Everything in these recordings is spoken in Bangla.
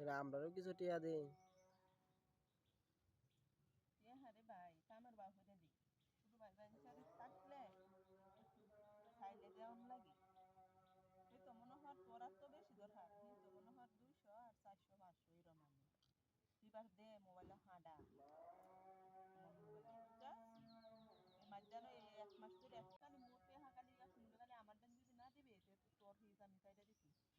সেটা আমরারও কিছু টিয়া দে এ হারে ভাই কামের বাপ হইতে দি শুধু ভাই ভাই থাকলে খাইলে দেওয়ান লাগে। এই তো তোর তো বেশি দরকার এই তো দুইশো আর চারশো, পাঁচশো এরম আমি। এবার দে মোবাইলে হাঁডা। মাঝখানে এক মাস ধরে একখানি মোটে হাঁকালি শুনলে খালি আমার দেন যদি না দিবে তোর হিস আমি চাইটা দিছি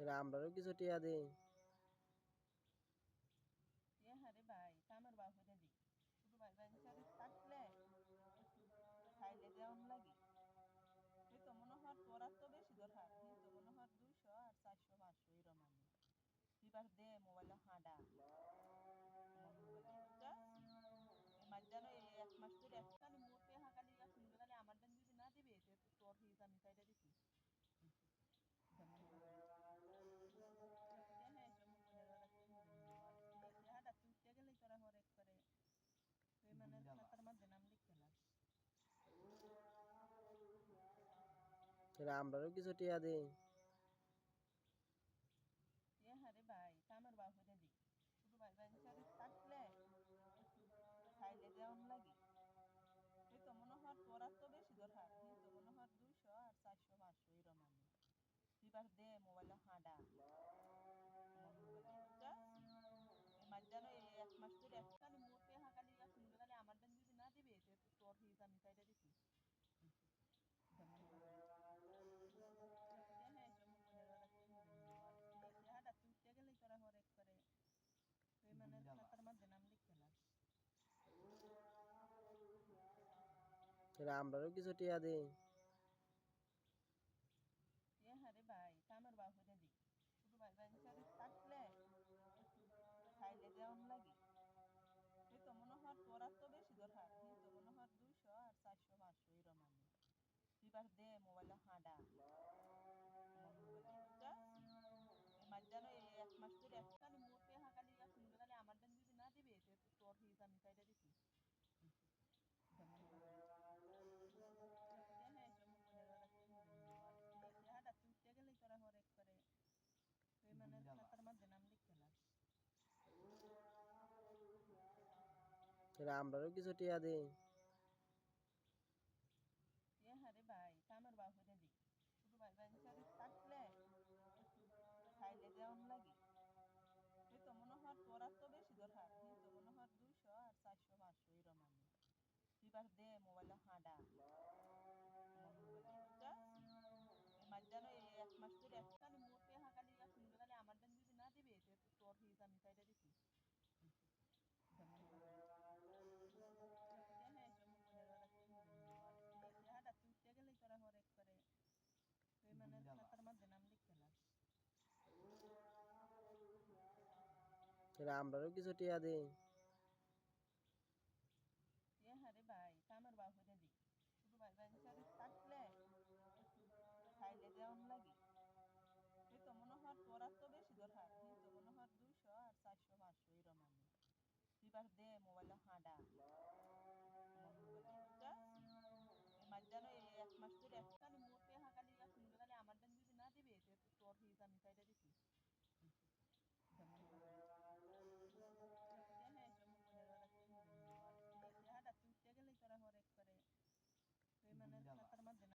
সেটা আমরারও কিছু টিয়া দে এ হারে ভাই কামের বাপ হইতে শুধু ভাই ভাই সাথে থাকলে খাইলে দেওয়ান লাগে। এই তো তোর তো বেশি দরকার এই তো দুইশো আর চারশো পাঁচশো এরম আমি। এবার দে মোবাইলে হাঁডা। মাঝখানে এক মাস ধরে একখানি মোটে হাঁকালি আমার দেন যদি না দিবে তোর হিস আমি চাইটা দিছি। সেটা আমরারও কিছু টিয়া দে এ হারে ভাই কামের বাপ হইতে শুধু ভাই ভাই থাকলে খাইলে দেওয়ান লাগে। এই তো তোর তো বেশি দরকার, এই তো দুইশো আর চারশো, পাঁচশো, এরম আমি। এবার দে মোবাইলে হাঁডা। মাঝখানে এক মাস ধরে একখানি মোটে হাঁকালি শুনলে খালি আমার দেন যদি না দিবে তোর হিস আমি চাইটা দিছি সেটা আমরারও কিছু টিয়া দে হারে ভাই বাপ হইতে দি শুধু ভাই তোর এক মাস ধরে একখানি মোটে আমার যদি না দিবে তোর হিস আমি চাইটা দিছি। সেটা আমরারও কিছু টিয়া দে হারে ভাই বাপ হইতে দি শুধু ভাই ভাই সাথে থাকলে খাইলে তোর আমার যদি না দিবে তোর হিস আমি দিছি সেটা আমরারও কিছু টিয়া দে এ হারে ভাই কামের বাপ হইতে শুধু ভাই ভাই সাথে থাকলে খাইলে দেওয়ান লাগে। এই তো তোর তো বেশি দরকার এই তো দুইশো আর চারশো, পাঁচশো এরম আমি। এবার দে মোবাইলে হাঁডা। মাঝখানে এক মাস ধরে একখানি মোটে হাঁকালি শুনলে খালি আমার দেন যদি না দিবে তোর হিস আমি দিছি।